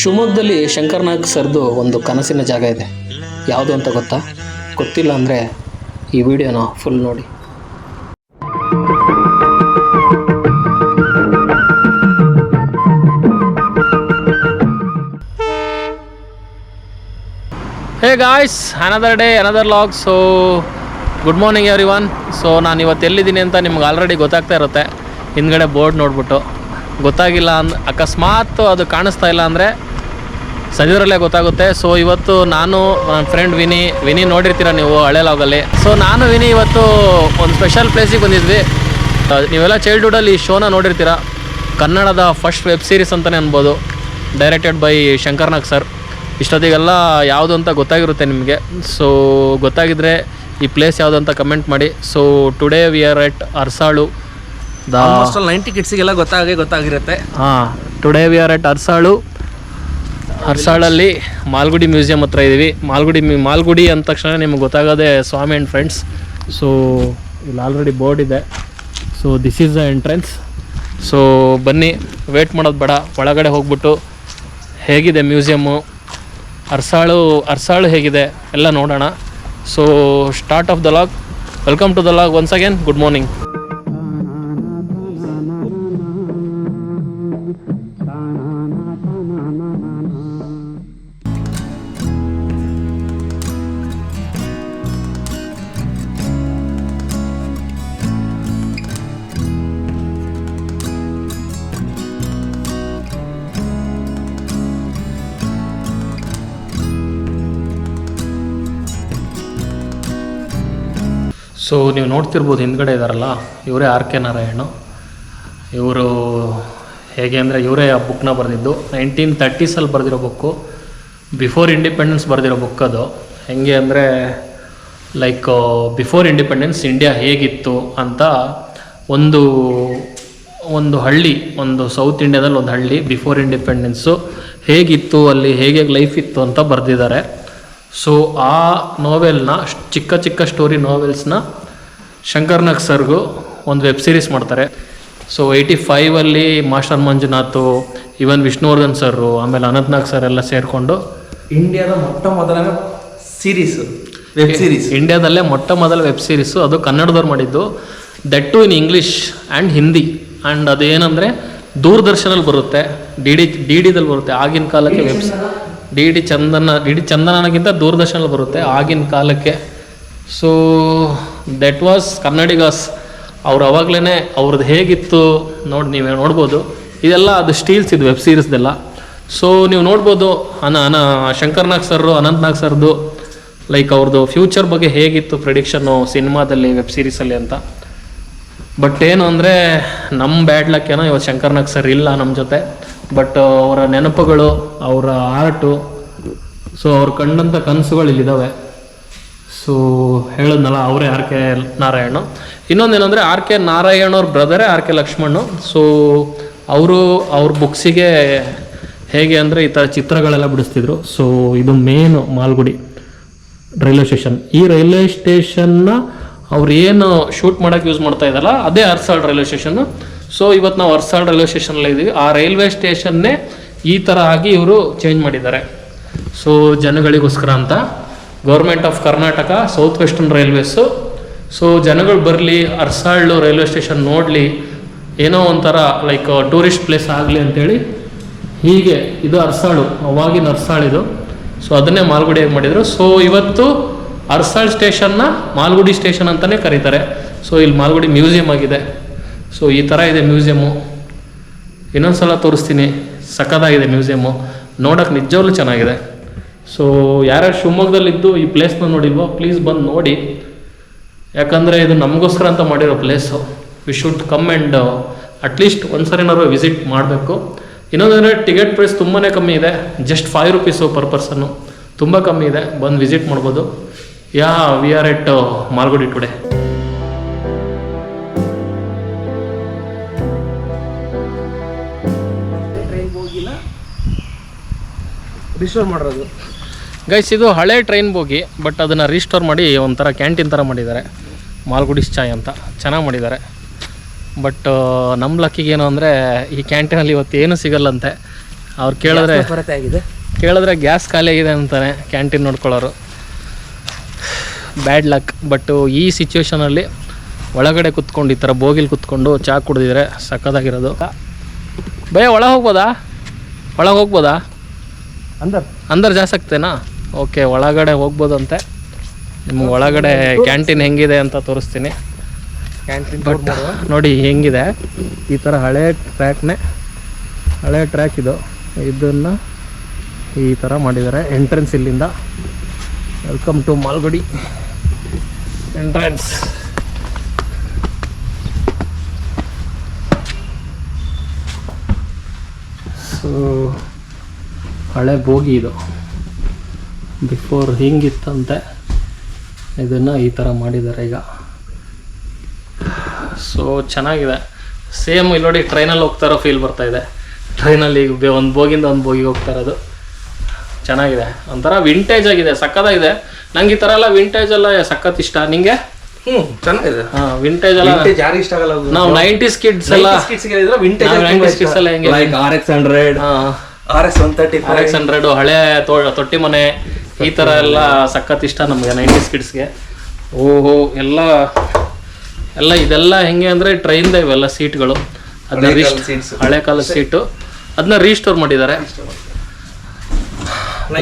ಶಿವಮೊಗ್ಗದಲ್ಲಿ ಶಂಕರ್ನಾಗ್ ಸರ್ದು ಒಂದು ಕನಸಿನ ಜಾಗ ಇದೆ. ಯಾವುದು ಅಂತ ಗೊತ್ತಾ? ಗೊತ್ತಿಲ್ಲ ಅಂದರೆ ಈ ವಿಡಿಯೋನ ಫುಲ್ ನೋಡಿ. Hey guys another day another vlog so good morning everyone so ನಾನು ಇವತ್ತು ಎಲ್ಲಿದ್ದೀನಿ ಅಂತ ನಿಮ್ಗೆ ಆಲ್ರೆಡಿ ಗೊತ್ತಾಗ್ತಾ ಇರುತ್ತೆ. ಹಿಂದ್ಗಡೆ ಬೋರ್ಡ್ ನೋಡ್ಬಿಟ್ಟು. ಗೊತ್ತಾಗಿಲ್ಲ ಅಂದ್ ಅಕಸ್ಮಾತ್ ಅದು ಕಾಣಿಸ್ತಾ ಇಲ್ಲ ಅಂದರೆ ಸದ್ಯದರಲ್ಲೇ ಗೊತ್ತಾಗುತ್ತೆ. ಸೊ ಇವತ್ತು ನಾನು ನನ್ನ ಫ್ರೆಂಡ್ ವಿನಿ ವಿನಿ ನೋಡಿರ್ತೀರ ನೀವು ಹಳೆ ಲಾಗಲ್ಲಿ ಸೊ ನಾನು ವಿನಿ ಇವತ್ತು ಒಂದು ಸ್ಪೆಷಲ್ ಪ್ಲೇಸಿಗೆ ಬಂದಿದ್ವಿ. ನೀವೆಲ್ಲ ಚೈಲ್ಡ್ಹುಡಲ್ಲಿ ಈ ಶೋನ ನೋಡಿರ್ತೀರ. ಕನ್ನಡದ ಫಸ್ಟ್ ವೆಬ್ ಸೀರೀಸ್ ಅಂತಲೇ ಅನ್ಬೋದು. ಡೈರೆಕ್ಟೆಡ್ ಬೈ ಶಂಕರ್ನಾಗ್ ಸರ್ ಇಷ್ಟೊತ್ತಿಗೆಲ್ಲ ಯಾವುದು ಅಂತ ಗೊತ್ತಾಗಿರುತ್ತೆ ನಿಮಗೆ. ಸೊ ಗೊತ್ತಾಗಿದ್ರೆ ಈ ಪ್ಲೇಸ್ ಯಾವುದು ಅಂತ ಕಮೆಂಟ್ ಮಾಡಿ. So today we are at Arasalu. Almost all ninety ಕಿಡ್ಸಿಗೆಲ್ಲ ಗೊತ್ತಾಗೇ ಗೊತ್ತಾಗಿರುತ್ತೆ. ಹಾಂ today we are at Arasalu ಅರ್ಸಾಳಲ್ಲಿ Malgudi museum ಹತ್ರ ಇದ್ದೀವಿ ಮಾಲ್ಗುಡಿ ಮಾಲ್ಗುಡಿ ಅಂದ ತಕ್ಷಣ ನಿಮ್ಗೆ ಗೊತ್ತಾಗೋದೇ ಸ್ವಾಮಿ ಆ್ಯಂಡ್ ಫ್ರೆಂಡ್ಸ್ ಸೊ ಇಲ್ಲಿ ಆಲ್ರೆಡಿ ಬೋರ್ಡ್ ಇದೆ. So this is the entrance so ಬನ್ನಿ ವೇಟ್ ಮಾಡೋದು ಬೇಡ. ಒಳಗಡೆ ಹೋಗ್ಬಿಟ್ಟು ಹೇಗಿದೆ ಮ್ಯೂಸಿಯಮ್ಮು ಅರ್ಸಾಳು ಅರ್ಸಾಳು ಹೇಗಿದೆ? ಎಲ್ಲ ನೋಡೋಣ. So start of the vlog welcome to the vlog once again good morning so ನೀವು ನೋಡ್ತಿರ್ಬೋದು ಹಿಂದ್ಗಡೆ ಇದ್ದಾರಲ್ಲ ಇವರೇ ಆರ್ ಕೆ ನಾರಾಯಣ. ಇವರು ಹೇಗೆ ಅಂದರೆ ಇವರೇ ಆ ಬುಕ್ನ ಬರೆದಿದ್ದು. ನೈನ್ಟೀನ್ ತರ್ಟೀಸಲ್ಲಿ ಬರೆದಿರೋ ಬುಕ್ಕು ಬಿಫೋರ್ ಇಂಡಿಪೆಂಡೆನ್ಸ್ ಬರೆದಿರೋ ಬುಕ್ ಅದು. ಹೆಂಗೆ ಅಂದರೆ ಲೈಕ್ ಬಿಫೋರ್ ಇಂಡಿಪೆಂಡೆನ್ಸ್ ಇಂಡಿಯಾ ಹೇಗಿತ್ತು ಅಂತ ಒಂದು ಒಂದು ಹಳ್ಳಿ, ಒಂದು ಸೌತ್ ಇಂಡಿಯಾದಲ್ಲಿ ಒಂದು ಹಳ್ಳಿ ಬಿಫೋರ್ ಇಂಡಿಪೆಂಡೆನ್ಸು ಹೇಗಿತ್ತು, ಅಲ್ಲಿ ಹೇಗೆ ಲೈಫ್ ಇತ್ತು ಅಂತ ಬರೆದಿದ್ದಾರೆ. ಸೊ ಆ ನೋವೆಲ್ನ ಚಿಕ್ಕ ಚಿಕ್ಕ ಸ್ಟೋರಿ ನೋವೆಲ್ಸ್ನ ಶಂಕರ್ನಾಗ್ ಸರ್ಗು ಒಂದು ವೆಬ್ ಸೀರೀಸ್ ಮಾಡ್ತಾರೆ. ಸೊ ಏಯ್ಟಿ ಫೈವಲ್ಲಿ master Manjunath even Vishnuvardhan sir ಆಮೇಲೆ ಅನಂತ್ನಾಗ್ ಸರ್ ಎಲ್ಲ ಸೇರಿಕೊಂಡು ಇಂಡಿಯಾದ ಮೊಟ್ಟ ಮೊದಲ ಸೀರೀಸ್ ವೆಬ್ ಸೀರೀಸ್ ಇಂಡಿಯಾದಲ್ಲೇ ಮೊಟ್ಟ ಮೊದಲ ವೆಬ್ ಸೀರೀಸು ಅದು ಕನ್ನಡದವ್ರು ಮಾಡಿದ್ದು. That to in English and Hindi and ಅದೇನಂದರೆ ದೂರದರ್ಶನಲ್ಲಿ ಬರುತ್ತೆ. ಡಿ ಡಿ ಡಿ ಡಿದಲ್ಲಿ ಬರುತ್ತೆ. ಆಗಿನ ಕಾಲಕ್ಕೆ webs D D Chandana D D ಚಂದನಗಿಂತ ದೂರದರ್ಶನಲ್ಲಿ ಬರುತ್ತೆ ಆಗಿನ ಕಾಲಕ್ಕೆ. ಸೊ ದಟ್ ವಾಸ್ ಕನ್ನಡಿಗಾಸ್ ಅವ್ರು ಅವಾಗಲೇ ಅವ್ರದ್ದು ಹೇಗಿತ್ತು ನೋಡಿ ನೀವೇ ನೋಡ್ಬೋದು. ಇದೆಲ್ಲ ಅದು ಸ್ಟೀಲ್ಸ್ ಇದು ವೆಬ್ ಸೀರೀಸ್ದೆಲ್ಲ ಸೊ ನೀವು ನೋಡ್ಬೋದು ಅನ ಅನ ಶಂಕರ್ನಾಗ್ ಸರ್ರು ಅನಂತ್ನಾಗ್ ಸರ್ದು ಲೈಕ್ ಅವ್ರದ್ದು ಫ್ಯೂಚರ್ ಬಗ್ಗೆ ಹೇಗಿತ್ತು ಪ್ರಿಡಿಕ್ಷನ್ನು ಸಿನಿಮಾದಲ್ಲಿ ವೆಬ್ ಸೀರೀಸಲ್ಲಿ ಅಂತ. ಬಟ್ ಏನು ಅಂದರೆ ನಮ್ಮ ಬ್ಯಾಡ್ ಏನೋ ಇವತ್ತು ಶಂಕರ್ನಾಗ್ ಸರ್ ಇಲ್ಲ ನಮ್ಮ ಜೊತೆ. ಬಟ್ ಅವರ ನೆನಪುಗಳು, ಅವರ ಆರ್ಟು ಸೊ ಅವ್ರು ಕಂಡಂಥ ಕನಸುಗಳು ಇಲ್ಲಿದ್ದಾವೆ ಸೊ ಹೇಳಿದ್ನಲ್ಲ, ಅವರೇ ಆರ್ ಕೆ ನಾರಾಯಣ. ಇನ್ನೊಂದೇನೆಂದರೆ ಆರ್ ಕೆ ನಾರಾಯಣ ಅವ್ರ ಬ್ರದರೇ ಆರ್ ಕೆ ಲಕ್ಷ್ಮಣ್ಣು ಸೊ ಅವರು ಅವ್ರ ಬುಕ್ಸಿಗೆ ಹೇಗೆ ಅಂದರೆ ಈ ಥರ ಚಿತ್ರಗಳೆಲ್ಲ ಬಿಡಿಸ್ತಿದ್ರು. ಸೊ ಇದು ಮೇನು ಮಾಲ್ಗುಡಿ ರೈಲ್ವೆ ಸ್ಟೇಷನ್. ಈ ರೈಲ್ವೆ ಸ್ಟೇಷನ್ನ ಅವ್ರು ಏನು ಶೂಟ್ ಮಾಡೋಕ್ಕೆ ಯೂಸ್ ಮಾಡ್ತಾ ಇದ್ದಲ್ಲ ಅದೇ ಅರ್ಸಾಳ್ ರೈಲ್ವೆ ಸ್ಟೇಷನ್. ಸೊ ಇವತ್ತು ನಾವು ಅರ್ಸಾಳ್ ರೈಲ್ವೆ ಸ್ಟೇಷನಲ್ಲಿ ಇದ್ದೀವಿ ಆ ರೈಲ್ವೆ ಸ್ಟೇಷನ್ನೇ ಈ ಥರ ಆಗಿ ಇವರು ಚೇಂಜ್ ಮಾಡಿದ್ದಾರೆ. ಸೊ ಜನಗಳಿಗೋಸ್ಕರ ಅಂತ. Government of Karnataka south western railways so ಜನಗಳು ಬರಲಿ ಅರ್ಸಾಳು ರೈಲ್ವೆ ಸ್ಟೇಷನ್ ನೋಡಲಿ, ಏನೋ ಒಂಥರ ಲೈಕ್ ಟೂರಿಸ್ಟ್ ಪ್ಲೇಸ್ ಆಗಲಿ ಅಂತೇಳಿ, ಹೀಗೆ ಇದು ಅರ್ಸಾಳು, ಅವಾಗಿನ ಅರ್ಸಾಳಿದು ಸೊ ಅದನ್ನೇ ಮಾಲ್ಗುಡಿಯಾಗಿ ಮಾಡಿದರು. ಸೊ ಇವತ್ತು ಅರ್ಸಾಳ್ ಸ್ಟೇಷನ್ನ ಮಾಲ್ಗುಡಿ ಸ್ಟೇಷನ್ ಅಂತಲೇ ಕರೀತಾರೆ. ಸೊ ಇಲ್ಲಿ ಮಾಲ್ಗುಡಿ ಮ್ಯೂಸಿಯಂ ಆಗಿದೆ. ಸೊ ಈ ಥರ ಇದೆ ಮ್ಯೂಸಿಯಮ್ಮು ಇನ್ನೊಂದ್ಸಲ ತೋರಿಸ್ತೀನಿ. ಸಖತ್ತಾಗಿದೆ ಮ್ಯೂಸಿಯಮ್ಮು ನೋಡೋಕೆ ನಿಜವಾಗ್ಲೂ ಚೆನ್ನಾಗಿದೆ. ಸೊ ಯಾರ್ಯಾರು ಶಿವಮೊಗ್ಗದಲ್ಲಿದ್ದು ಈ ಪ್ಲೇಸ್ನ ನೋಡಿಲ್ವೋ ಪ್ಲೀಸ್ ಬಂದು ನೋಡಿ. ಯಾಕಂದರೆ ಇದು ನಮಗೋಸ್ಕರ ಅಂತ ಮಾಡಿರೋ place we should come and at least ಒಂದು ಸರಿನಾರು ವಿಸಿಟ್ ಮಾಡಬೇಕು. ಇನ್ನೊಂದಂದರೆ ಟಿಕೆಟ್ ಪ್ರೈಸ್ ತುಂಬಾ ಕಮ್ಮಿ ಇದೆ. Just five rupees per person ತುಂಬ ಕಮ್ಮಿ ಇದೆ. ಬಂದು ವಿಸಿಟ್ ಮಾಡ್ಬೋದು. Yeah we are at Malgudi today restore ಮಾಡಿರೋದು. ಗೈಸ್ ಇದು ಹಳೆ ಟ್ರೈನ್ ಬೋಗಿ ಬಟ್ ಅದನ್ನು ರೀಸ್ಟೋರ್ ಮಾಡಿ ಒಂಥರ ಕ್ಯಾಂಟೀನ್ ಥರ ಮಾಡಿದ್ದಾರೆ. ಮಾಲ್ಗುಡಿಸ್ ಚಾಯ್ ಅಂತ. ಚೆನ್ನಾಗಿ ಮಾಡಿದ್ದಾರೆ. ಬಟ್ ನಮ್ಮ ಲಕ್ಕಿಗೆ ಏನು ಅಂದರೆ ಈ ಕ್ಯಾಂಟೀನಲ್ಲಿ ಇವತ್ತು ಏನೂ ಸಿಗಲ್ಲಂತೆ? ಅವ್ರು ಕೇಳಿದ್ರೆ ಕೊರತೆ ಆಗಿದೆ. ಕೇಳಿದ್ರೆ ಗ್ಯಾಸ್ ಖಾಲಿಯಾಗಿದೆ ಆಗಿದೆ ಅಂತಾನೆ ಕ್ಯಾಂಟೀನ್ ನೋಡ್ಕೊಳ್ಳೋರು. ಬ್ಯಾಡ್ ಲಕ್ ಬಟ್ ಈ ಸಿಚುವೇಶನಲ್ಲಿ ಒಳಗಡೆ ಕುತ್ಕೊಂಡು ಈ ಥರ ಬೋಗಿಲಿ ಕುತ್ಕೊಂಡು ಚಹಾ ಕುಡಿದಿದ್ರೆ ಸಕ್ಕದಾಗಿರೋದು ಭಯ ಒಳಗೆ ಹೋಗ್ಬೋದಾ? ಒಳಗೆ ಹೋಗ್ಬೋದಾ? ಅಂದರ್. ಅಂದರ್ ಜಾಸ್ತಿ ಆಗ್ತೇನಾ? ಓಕೆ ಒಳಗಡೆ ಹೋಗ್ಬೋದಂತೆ. ನಿಮ್ಗೆ ಒಳಗಡೆ ಕ್ಯಾಂಟೀನ್ ಹೆಂಗಿದೆ ಅಂತ ತೋರಿಸ್ತೀನಿ. ಕ್ಯಾಂಟೀನ್ ಬಟ್ ನೋಡಿ ಹೆಂಗಿದೆ. ಈ ಥರ ಹಳೆ ಟ್ರ್ಯಾಕ್ನೇ ಹಳೆ ಟ್ರ್ಯಾಕ್ ಇದು. ಇದನ್ನು ಈ ಥರ ಮಾಡಿದ್ದಾರೆ ಎಂಟ್ರೆನ್ಸ್ ಇಲ್ಲಿಂದ. Welcome to Malgudi entrance. So ಹಳೆ ಬೋಗಿ ಇದು. ಬಿಫೋರ್ ಹಿಂಗಿತ್ತಂತೆ ಇದನ್ನು ಈ ಥರ ಮಾಡಿದ್ದಾರೆ ಈಗ. ಸೊ ಚೆನ್ನಾಗಿದೆ. ಸೇಮ್ ಇಲ್ಲಿ ನೋಡಿ ಟ್ರೈನಲ್ಲಿ ಹೋಗ್ತಾರೋ ಫೀಲ್ ಬರ್ತಾ ಇದೆ. ಟ್ರೈನಲ್ಲಿ ಒಂದು ಬೋಗಿಂದ ಒಂದು ಬೋಗಿಗೆ ಹೋಗ್ತಾ ಇರೋದು. ಚೆನ್ನಾಗಿದೆ. ಒಂಥರ ವಿಂಟೇಜ್ ಆಗಿದೆ ಸಕ್ಕತ್ತಾಗಿದೆ. ನಂಗೆ ಈ ಥರ ಎಲ್ಲ ವಿಂಟೇಜ್ ಎಲ್ಲ ಸಖತ್ ಇಷ್ಟ. ನಿಂಗೆ? ಹ್ಮ್ ಚೆನ್ನಾಗಿದೆ. ಹಾಂ ವಿಂಟೇಜ್ ಎಲ್ಲ ಯಾರಿಗೆ ಇಷ್ಟ ಆಗಲ್ಲ ನಾವು ನೈಂಟೀಸ್ ಕಿಡ್ಸ್ ಎಲ್ಲ ವಿಂಟೇಜ್ ನಾವು 90s kids ಎಲ್ಲ ಹೆಂಗೆ? Like R X hundred R X one thirty R X hundred ಹಳೆ ತೊಟ್ಟಿ ಮನೆ ಈ ಥರ ಎಲ್ಲ ಸಖತ್ ಇಷ್ಟ ನಮಗೆ ನೈಂಟೀಸ್ ಕಿಡ್ಸ್ಗೆ. ಓಹೋ ಎಲ್ಲ ಎಲ್ಲ ಇದೆಲ್ಲ ಹೆಂಗೆ ಅಂದರೆ ದ ಇವೆಲ್ಲ ಸೀಟ್ಗಳು ಅದನ್ನ ಹಳೆ ರೀಸ್ಟ್ ಕಾಲದ ಹಳೆ ಕಾಲದ ಸೀಟು ಅದನ್ನ ರೀಸ್ಟೋರ್ ಮಾಡಿದ್ದಾರೆ.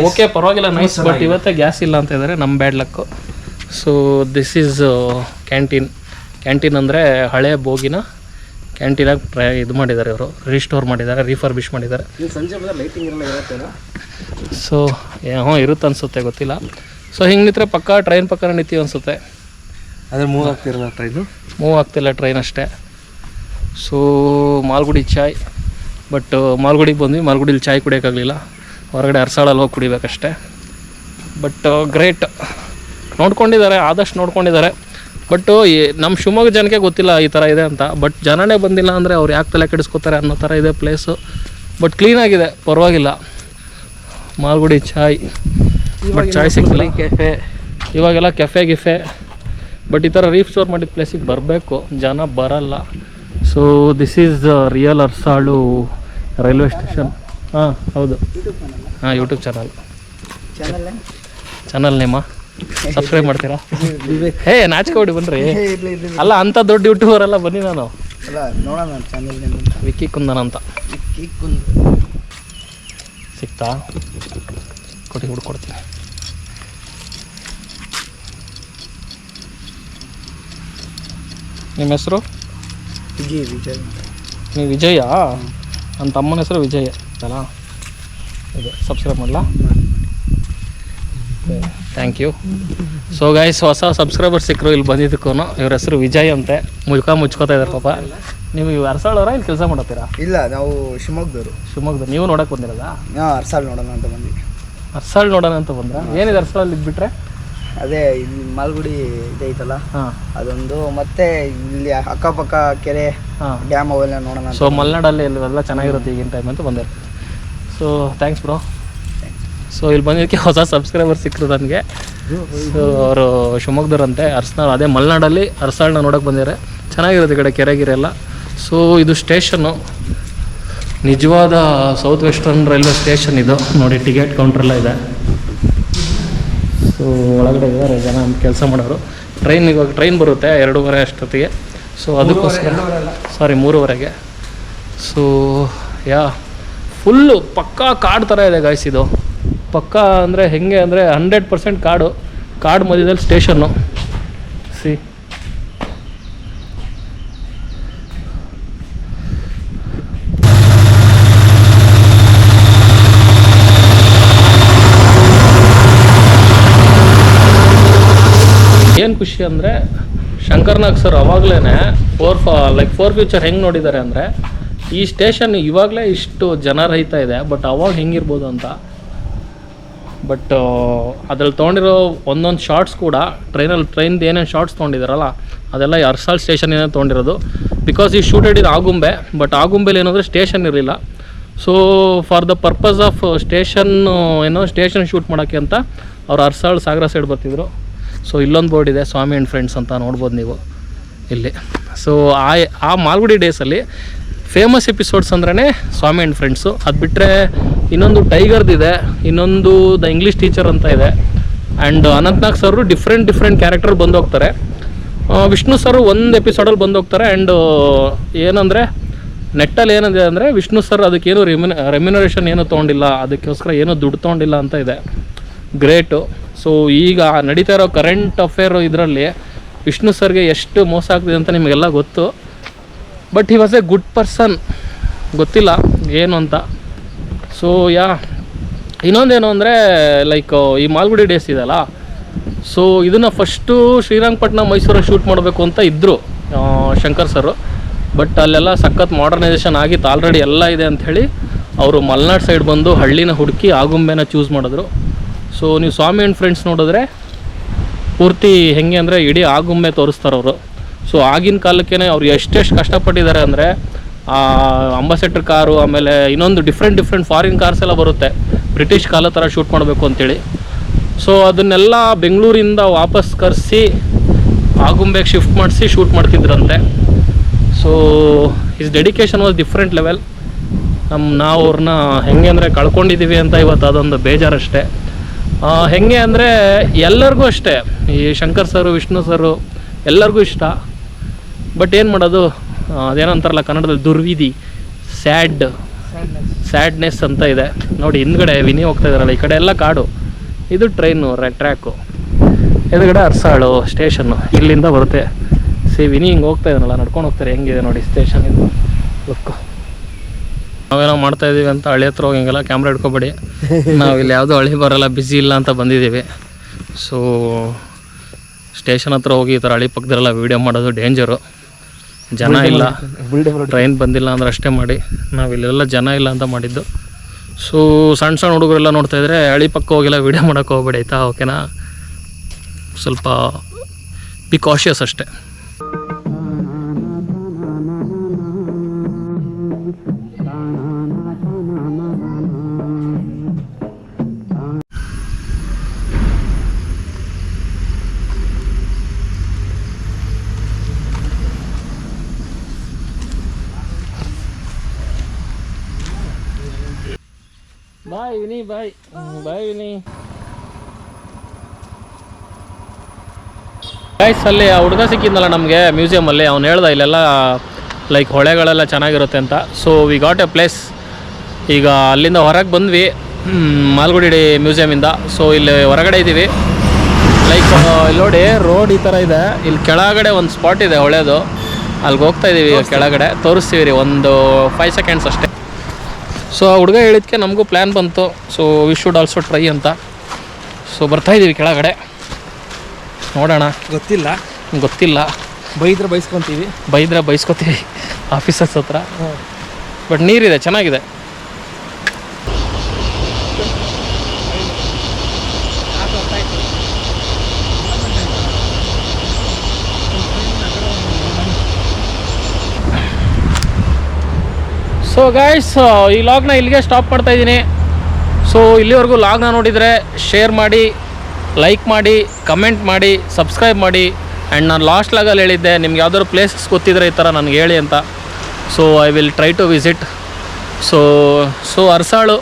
ಓಕೆ ಪರವಾಗಿಲ್ಲ ನೈಸ್ ಬಟ್ ಇವತ್ತೇ ಗ್ಯಾಸ್ ಇಲ್ಲ ಅಂತ ಇದ್ದಾರೆ ನಮ್ಮ bad luck so this is canteen canteen ಅಂದರೆ ಹಳೆ ಬೋಗಿನ ಕ್ಯಾಂಟೀನಾಗಿ ಟ್ರೈ ಇದು ಮಾಡಿದ್ದಾರೆ ಇವರು. ರೀಸ್ಟೋರ್ ಮಾಡಿದ್ದಾರೆ ರಿಫರ್ಬಿಷ್ ಮಾಡಿದ್ದಾರೆ. ಸಂಜೆ ಲೈಟಿಂಗ್ ಎಲ್ಲ ಸೊ ಹ್ಞೂ ಇರುತ್ತೆ ಅನಿಸುತ್ತೆ ಗೊತ್ತಿಲ್ಲ. ಸೊ ಹಿಂಗೆ ನಿಂತರೆ ಪಕ್ಕ ಟ್ರೈನ್ ಪಕ್ಕ ನಿಂತೀವಿ ಅನಿಸುತ್ತೆ. ಅದೇ ಮೂವ್ ಆಗ್ತಿರಲ್ಲ ಟ್ರೈನು ಮೂವ್ ಆಗ್ತಿಲ್ಲ ಟ್ರೈನ್ ಅಷ್ಟೇ. So Malgudi chai. ಬಟ್ ಮಾಲ್ಗುಡಿಗೆ ಬಂದ್ವಿ ಮಾಲ್ಗುಡಿಲಿ ಚಾಯ್ ಕುಡಿಯೋಕ್ಕಾಗಲಿಲ್ಲ. ಹೊರಗಡೆ ಅರ್ಸಾಳಲ್ಲಿ ಹೋಗಿ ಕುಡಿಬೇಕಷ್ಟೇ. ಬಟ್ ಗ್ರೇಟ್ ನೋಡ್ಕೊಂಡಿದ್ದಾರೆ ಆದಷ್ಟು ನೋಡ್ಕೊಂಡಿದ್ದಾರೆ. ಬಟ್ಟು ನಮ್ಮ ಶಿವಮೊಗ್ಗ ಜನಕ್ಕೆ ಗೊತ್ತಿಲ್ಲ ಈ ಥರ ಇದೆ ಅಂತ. ಬಟ್ ಜನನೇ ಬಂದಿಲ್ಲ ಅಂದರೆ ಅವ್ರು ಯಾಕೆ ತಲೆ ಕೆಡಿಸ್ಕೋತಾರೆ ಅನ್ನೋ ಥರ ಇದೆ ಪ್ಲೇಸು ಬಟ್ ಕ್ಲೀನಾಗಿದೆ ಪರವಾಗಿಲ್ಲ. ಮಾಲ್ಗುಡಿ ಚಾಯ್. ಬಟ್ ಚಾಯ್ ಸಿಗ್ತಿಲ್ಲ ಕೆಫೆ. ಇವಾಗೆಲ್ಲ ಕೆಫೆ ಗಿಫೆ. ಬಟ್ ಈ ಥರ ಸ್ಟೋರ್ ಮಾಡಿದ ಪ್ಲೇಸಿಗೆ ಬರಬೇಕು. ಜನ ಬರಲ್ಲ. So this is real Arasalu railway station. ಹಾಂ ಹೌದು. ಹಾಂ YouTube channel channel name? Subscribe ಮಾಡ್ತೀರಾ? ಹೇ ನಾಚ್ಕೊಡಿ ಬನ್ರಿ. ಅಲ್ಲ ಅಂತ ದೊಡ್ಡ ಯೂಟ್ಯೂಬರ್ ಎಲ್ಲ ಬನ್ನಿ ನಾನು. ಅಲ್ಲ ನೋಡೋಣ ವಿಕ್ಕಿ ಕುಂದನ್ ಅಂತ. ಸಿಕ್ತಾ? ಕೊಡಿ ಹುಡ್ಕೊಡ್ತೀನಿ ನಿಮ್ಮ ಹೆಸರು? ವಿಜಯ್ ವಿಜಯ್ ನೀವು ವಿಜಯ? ನನ್ನ ತಮ್ಮನ ಹೆಸರು ವಿಜಯ ಅಲ್ಲ ಇದು ಸಬ್ಸ್ಕ್ರೈಬ್ ಮಾಡಲಾ. ಥ್ಯಾಂಕ್ ಯು ಸೊ ಗಾಯ್ಸ್ ಹೊಸ ಸಬ್ಸ್ಕ್ರೈಬರ್ ಸಿಕ್ಕರು ಇಲ್ಲಿ ಬಂದಿದ್ದಕ್ಕೂ ಇವ್ರ ಹೆಸರು ವಿಜಯ್ ಅಂತೆ. ಮುಖ ಮುಚ್ಕೋತಾ ಇದ್ದಾರೆ ಪಾಪ. ನೀವು ಇವು ಅರ್ಸಾಳವ್ರ ಇಲ್ಲಿ ಕೆಲಸ ಮಾಡತ್ತೀರಾ? ಇಲ್ಲ ನಾವು ಶಿವಮೊಗ್ಗದವರು. ಶಿವಮೊಗ್ಗದ ನೀವು ನೋಡಕ್ಕೆ ಬಂದಿರಲ್ಲ ಹಾಂ ಅರ್ಸಾಳ್ ನೋಡೋಣ ಅಂತ ಬಂದ್ವಿ. ಅರ್ಸಾಳ್ ನೋಡೋಣ ಅಂತ ಬಂದ್ರ? ಏನಿದೆ ಅರ್ಸಾಳಲ್ಲಿ ಇದ್ಬಿಟ್ರೆ ಅದೇ ಇಲ್ಲಿ ಮಾಲ್ಗುಡಿ ಇದೈತಲ್ಲ ಹಾಂ. ಅದೊಂದು ಮತ್ತೆ ಇಲ್ಲಿ ಅಕ್ಕಪಕ್ಕ ಕೆರೆ ಹಾಂ. ಡ್ಯಾಮ್ ಅವೆಲ್ಲ ನೋಡೋಣ ಸೊ ಮಲ್ನಾಡಲ್ಲಿ ಎಲ್ಲ ಚೆನ್ನಾಗಿರುತ್ತೆ ಈಗಿನ ಟೈಮ್ ಅಂತ ಬಂದಿರ್ತೀವಿ. ಸೊ ಥ್ಯಾಂಕ್ಸ್ ಬ್ರೋ ಸೊ ಇಲ್ಲಿ ಬಂದಿದ್ದಕ್ಕೆ ಹೊಸ ಸಬ್ಸ್ಕ್ರೈಬರ್ ಸಿಕ್ಕರು ನನಗೆ. ಸೊ ಅವರು ಶಿವಮೊಗ್ಗದವ್ರಂತೆ ಅರ್ಸ್ನಾಳ್ ಅದೇ ಮಲೆನಾಡಲ್ಲಿ ಅರ್ಸಾಳ್ನ ನೋಡೋಕೆ ಬಂದಿದ್ದಾರೆ. ಚೆನ್ನಾಗಿರುತ್ತೆ ಈ ಕಡೆ ಕೆರೆಗಿರೆ ಎಲ್ಲ. ಸೊ ಇದು ಸ್ಟೇಷನ್ನು ನಿಜವಾದ ಸೌತ್ ವೆಸ್ಟರ್ನ್ ರೈಲ್ವೆ ಸ್ಟೇಷನ್ ಇದು. ನೋಡಿ ಟಿಕೆಟ್ ಕೌಂಟ್ರೆಲ್ಲ ಇದೆ. ಸೊ ಒಳಗಡೆ ಇದ್ದಾರೆ ಜನ ಕೆಲಸ ಮಾಡೋರು. ಟ್ರೈನ್ ಇವಾಗ ಟ್ರೈನ್ ಬರುತ್ತೆ ಎರಡೂವರೆ ಅಷ್ಟೊತ್ತಿಗೆ. ಸೊ ಅದಕ್ಕೋಸ್ಕರ ಸಾರಿ ಮೂರುವರೆಗೆ. ಸೊ ಯಾ ಫುಲ್ಲು ಪಕ್ಕಾ ಕಾಡ್ ಥರ ಇದೆ ಗಾಯ್ಸ್ ಇದು. ಪಕ್ಕಾ ಅಂದರೆ ಹೆಂಗೆ ಅಂದರೆ ಹಂಡ್ರೆಡ್ ಪರ್ಸೆಂಟ್ ಕಾಡು ಕಾಡು ಮಧ್ಯದಲ್ಲಿ ಸ್ಟೇಷನ್ನು. ಸಿ. ಏನು ಖುಷಿ ಅಂದರೆ ಶಂಕರ್ನಾಗ್ ಸರ್ ಅವಾಗಲೇ ಫೋರ್ ಫಾ ಲೈಕ್ ಫೋರ್ ಫ್ಯೂಚರ್ ಹೆಂಗೆ ನೋಡಿದ್ದಾರೆ ಅಂದರೆ ಈ ಸ್ಟೇಷನ್ ಇವಾಗಲೇ ಇಷ್ಟು ಜನರಹಿತ ಇದೆ ಬಟ್ ಅವಾಗ ಹೆಂಗಿರ್ಬೋದು ಅಂತ ಬಟ್ ಅದ್ರಲ್ಲಿ ತೊಗೊಂಡಿರೋ ಒಂದೊಂದು ಶಾರ್ಟ್ಸ್ ಕೂಡ ಟ್ರೈನಲ್ಲಿ ಟ್ರೈನ್ದು ಏನೇನು ಶಾರ್ಟ್ಸ್ ತೊಗೊಂಡಿದ್ದಾರಲ್ಲ ಅದೆಲ್ಲ ಅರ್ಸಾಲ್ ಸ್ಟೇಷನ್ ಏನೋ ತೊಗೊಂಡಿರೋದು. ಬಿಕಾಸ್ ಈ ಶೂಟೆಡ್ ಇದು ಆಗುಂಬೆ ಬಟ್ ಆಗುಂಬೆಲಿ ಏನಂದರೆ ಸ್ಟೇಷನ್ ಇರಲಿಲ್ಲ. So for the purpose of station ಏನೋ ಸ್ಟೇಷನ್ ಶೂಟ್ ಮಾಡೋಕ್ಕೆ ಅಂತ ಅವ್ರು ಅರ್ಸಾಳ್ ಸಾಗರ ಸೈಡ್ ಬರ್ತಿದ್ರು. ಸೊ ಇಲ್ಲೊಂದು ಬೋರ್ಡ್ ಇದೆ, ಸ್ವಾಮಿ ಆ್ಯಂಡ್ ಫ್ರೆಂಡ್ಸ್ ಅಂತ ನೋಡ್ಬೋದು ನೀವು ಇಲ್ಲಿ. ಸೊ ಆ ಆ ಮಾಲ್ಗುಡಿ ಡೇಸಲ್ಲಿ ಫೇಮಸ್ ಎಪಿಸೋಡ್ಸ್ ಅಂದ್ರೇ ಸ್ವಾಮಿ ಆ್ಯಂಡ್ ಫ್ರೆಂಡ್ಸು ಅದು ಬಿಟ್ಟರೆ ಇನ್ನೊಂದು ಟೈಗರ್ದಿದೆ ಇನ್ನೊಂದು ದ ಇಂಗ್ಲೀಷ್ ಟೀಚರ್ ಅಂತ ಇದೆ. And Anant Nag sir different different character ಬಂದು ಹೋಗ್ತಾರೆ. ವಿಷ್ಣು ಸರ್ ಒಂದು ಎಪಿಸೋಡಲ್ಲಿ ಬಂದು ಹೋಗ್ತಾರೆ ಆ್ಯಂಡ್ ಏನಂದರೆ ನೆಟ್ಟಲ್ಲಿ ಏನಿದೆ ಅಂದರೆ ವಿಷ್ಣು ಸರ್ ಅದಕ್ಕೇನು ರೆಮ್ಯುನ ರೆಮ್ಯುನರೇಷನ್ ಏನೂ ತೊಗೊಂಡಿಲ್ಲ, ಅದಕ್ಕೋಸ್ಕರ ಏನೂ ದುಡ್ಡು ತೊಗೊಂಡಿಲ್ಲ ಅಂತ ಇದೆ. ಗ್ರೇಟು ಸೊ ಈಗ ನಡೀತಾ ಇರೋ ಕರೆಂಟ್ ಅಫೇರು ಇದರಲ್ಲಿ ವಿಷ್ಣು ಸರ್ಗೆ ಎಷ್ಟು ಮೋಸ ಆಗ್ತಿದೆ ಅಂತ ನಿಮಗೆಲ್ಲ ಗೊತ್ತು. But he was a good person ಗೊತ್ತಿಲ್ಲ, ಏನು ಅಂತ. ಸೊ ಯಾ, ಇನ್ನೊಂದೇನು ಅಂದರೆ ಲೈಕ್ ಈ ಮಾಲ್ಗುಡಿ ಡೇಸ್ ಇದೆಯಲ್ಲ? ಸೊ ಇದನ್ನು ಫಸ್ಟು ಶ್ರೀರಂಗಪಟ್ಟಣ ಮೈಸೂರಲ್ಲಿ ಶೂಟ್ ಮಾಡಬೇಕು ಅಂತ ಇದ್ದರು ಶಂಕರ್ ಸರು ಬಟ್ ಅಲ್ಲೆಲ್ಲ ಸಖತ್ ಮಾಡರ್ನೈಸೇಷನ್ ಆಗಿತ್ತು. ಆಲ್ರೆಡಿ ಎಲ್ಲ ಇದೆ ಅಂಥೇಳಿ ಅವರು ಮಲೆನಾಡು ಸೈಡ್ ಬಂದು ಹಳ್ಳಿನ ಹುಡುಕಿ ಆಗುಂಬೆನ ಚೂಸ್ ಮಾಡಿದ್ರು. ಸೊ ನೀವು ಸ್ವಾಮಿ ಆ್ಯಂಡ್ ಫ್ರೆಂಡ್ಸ್ ನೋಡಿದ್ರೆ ಪೂರ್ತಿ ಹೆಂಗೆ ಅಂದರೆ ಇಡೀ ಆಗುಂಬೆ ತೋರಿಸ್ತಾರೆ ಅವರು. ಸೊ ಆಗಿನ ಕಾಲಕ್ಕೇ ಅವ್ರು ಎಷ್ಟೆಷ್ಟು ಕಷ್ಟಪಟ್ಟಿದ್ದಾರೆ ಅಂದರೆ ಅಂಬಾಸೆಡರ್ ಕಾರು, ಆಮೇಲೆ ಇನ್ನೊಂದು ಡಿಫ್ರೆಂಟ್ ಡಿಫ್ರೆಂಟ್ ಫಾರಿನ್ ಕಾರ್ಸ್ ಎಲ್ಲ ಬರುತ್ತೆ. ಬ್ರಿಟಿಷ್ ಕಾಲ ಥರ ಶೂಟ್ ಮಾಡಬೇಕು ಅಂತೇಳಿ. ಸೊ ಅದನ್ನೆಲ್ಲ ಬೆಂಗಳೂರಿಂದ ವಾಪಸ್ ಕರೆಸಿ, ಆಗುಂಬೆಗೆ ಶಿಫ್ಟ್ ಮಾಡಿಸಿ shoot ಮಾಡ್ತಿದ್ರಂತೆ. So is dedication was different level ನಮ್ಮ ನಾವು ಅವ್ರನ್ನ ಹೆಂಗೆ ಅಂದರೆ ಕಳ್ಕೊಂಡಿದ್ದೀವಿ ಅಂತ ಇವತ್ತು ಅದೊಂದು ಬೇಜಾರಷ್ಟೇ. ಹೆಂಗೆ ಅಂದರೆ ಎಲ್ಲರಿಗೂ ಅಷ್ಟೇ. ಈ ಶಂಕರ್ ಸರು, ವಿಷ್ಣು ಸರು ಎಲ್ಲರಿಗೂ ಇಷ್ಟ. ಬಟ್ ಏನು ಮಾಡೋದು? ಅದೇನಂತಾರಲ್ಲ ಕನ್ನಡದಲ್ಲಿ ದುರ್ವಿಧಿ ಸ್ಯಾಡ್ ಸ್ಯಾಡ್ನೆಸ್ ಅಂತ ಇದೆ. ನೋಡಿ, ಹಿಂದ್ಗಡೆ ವಿನಿ ಹೋಗ್ತಾ ಇದಾರಲ್ಲ ಈ ಕಡೆ ಎಲ್ಲ ಕಾಡು. ಇದು ಟ್ರೈನು ಟ್ರ್ಯಾಕು ಎದುರುಗಡೆ ಅರ್ಸಾಳು ಸ್ಟೇಷನ್ನು ಇಲ್ಲಿಂದ ಬರುತ್ತೆ. ಸಿ ವಿನಿ ಹಿಂಗೆ ಹೋಗ್ತಾ ಇದ್ದಾನಲ್ಲ, ನಡ್ಕೊಂಡು ಹೋಗ್ತಾರೆ. ಹೆಂಗಿದೆ ನೋಡಿ ಸ್ಟೇಷನ್ ಇದು. ನಾವೇನೋ ಮಾಡ್ತಾ ಇದೀವಿ ಅಂತ ಹಳೆ ಹತ್ರ ಹೋಗಿ ಕ್ಯಾಮ್ರಾ ಇಟ್ಕೊಬೇಡಿ ನಾವು ಇಲ್ಲಿ ಯಾವುದೋ ಹಳಿ ಬರಲ್ಲ ಬ್ಯುಸಿ ಇಲ್ಲ ಅಂತ ಬಂದಿದ್ದೀವಿ. ಸೊ ಸ್ಟೇಷನ್ ಹತ್ರ ಹೋಗಿ ಈ ಥರ ಹಳಿ ಪಕ್ಕದಲ್ಲೆಲ್ಲ ವೀಡಿಯೋ ಮಾಡೋದು ಡೇಂಜರು ಜನ ಇಲ್ಲ. ಟ್ರೈನ್ ಬಂದಿಲ್ಲ ಅಂದ್ರೆ ಅಷ್ಟೇ ಮಾಡಿ. ನಾವು ಇಲ್ಲೆಲ್ಲ ಜನ ಇಲ್ಲ ಅಂತ ಮಾಡಿದ್ದು. ಸೊ ಸಣ್ಣ ಸಣ್ಣ ಹುಡುಗರೆಲ್ಲ ನೋಡ್ತಾ ಇದ್ರೆ ಹಳಿ ಪಕ್ಕ ಹೋಗಿಲ್ಲ ವೀಡಿಯೋ ಮಾಡೋಕೆ ಹೋಗ್ಬೇಡಿ ಆಯ್ತಾ? ಓಕೆನಾ ಸ್ವಲ್ಪ ಬಿ ಕಾಶಿಯಸ್ ಅಷ್ಟೇ. ಬಾಯ್ ವಿನಿ ಬಾಯ್ ಬಾಯ್ ವಿನಿ ಗೈಸ್ ಅಲ್ಲಿ ಆ ಹುಡುಗ ಸಿಕ್ಕಿದ್ನಲ್ಲ ನಮಗೆ ಮ್ಯೂಸಿಯಮಲ್ಲಿ ಅವ್ನು ಹೇಳ್ದ ಇಲ್ಲೆಲ್ಲ ಲೈಕ್ ಹೊಳೆಗಳೆಲ್ಲ ಚೆನ್ನಾಗಿರುತ್ತೆ ಅಂತ. So we got a place ಈಗ ಅಲ್ಲಿಂದ ಹೊರಗೆ ಬಂದ್ವಿ. ಮಾಲ್ಗುಡಿ ಮ್ಯೂಸಿಯಮಿಂದ ಸೊ ಇಲ್ಲಿ ಹೊರಗಡೆ ಇದ್ದೀವಿ ಲೈಕ್ ಇಲ್ಲಿ ನೋಡಿ ರೋಡ್ ಈ ಥರ ಇದೆ. ಇಲ್ಲಿ ಕೆಳಗಡೆ ಒಂದು ಸ್ಪಾಟ್ ಇದೆ ಹೊಳೆದು. ಅಲ್ಲಿಗೆ ಹೋಗ್ತಾ ಇದ್ದೀವಿ ಕೆಳಗಡೆ. ತೋರಿಸ್ತೀವಿ ರೀ ಒಂದು ಫೈವ್ ಸೆಕೆಂಡ್ಸ್ ಅಷ್ಟೇ. ಸೊ ಆ ಹುಡುಗ ಹೇಳಿದ್ಕೆ ನಮಗೂ ಪ್ಲ್ಯಾನ್ ಬಂತು. So we should also try ಅಂತ. ಸೊ ಬರ್ತಾ ಇದ್ದೀವಿ ಕೆಳಗಡೆ. ನೋಡೋಣ. ಗೊತ್ತಿಲ್ಲ. ಗೊತ್ತಿಲ್ಲ. ಬೈದ್ರೆ ಬೈಸ್ಕೊತೀವಿ. ಬೈದ್ರೆ ಬೈಸ್ಕೊತೀವಿ. ಆಫೀಸರ್ಸ್ ಹತ್ರ. ಬಟ್ ನೀರಿದೆ ಚೆನ್ನಾಗಿದೆ. ಸೊ ಗಾಯ್ಸ್ ಈ ಲಾಗ್ನ ಇಲ್ಲಿಗೆ ಸ್ಟಾಪ್ ಮಾಡ್ತಾ ಇದ್ದೀನಿ. ಸೊ ಇಲ್ಲಿವರೆಗೂ ಲಾಗ್ನ ನೋಡಿದರೆ ಶೇರ್ ಮಾಡಿ ಲೈಕ್ ಮಾಡಿ ಕಮೆಂಟ್ ಮಾಡಿ ಸಬ್ಸ್ಕ್ರೈಬ್ ಮಾಡಿ. ಆ್ಯಂಡ್ ನಾನು ಲಾಸ್ಟ್ ಲಾಗಲ್ಲಿ ಹೇಳಿದ್ದೆ, ನಿಮ್ಗೆ ಯಾವ್ದಾದ್ರು ಪ್ಲೇಸಸ್ ಗೊತ್ತಿದ್ರೆ ಈ ಥರ ನನಗೆ ಹೇಳಿ ಅಂತ. So I will try to visit so so Arasalu,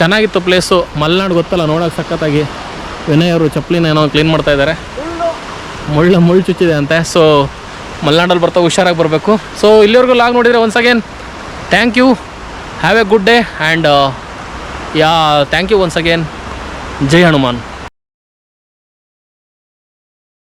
ಚೆನ್ನಾಗಿತ್ತು ಪ್ಲೇಸು ಮಲೆನಾಡು ಗೊತ್ತಲ್ಲ, ನೋಡೋಕೆ ಸಖತ್ತಾಗಿ. ವಿನಯ್ ಅವರು ಚಪ್ಪಲಿನ ಏನೋ ಕ್ಲೀನ್ ಮಾಡ್ತಾ ಇದ್ದಾರೆ. ಮುಳ್ಳು ಮುಳ್ಳು ಚುಚ್ಚಿದೆ ಅಂತೆ. ಸೊ ಮಲೆನಾಡಲ್ಲಿ ಬರ್ತಾ ಹುಷಾರಾಗಿ ಬರಬೇಕು. ಸೊ ಇಲ್ಲಿವರೆಗೂ ಲಾಗ್ ನೋಡಿದರೆ once again thank you have a good day and yeah thank you once again Jai Hanuman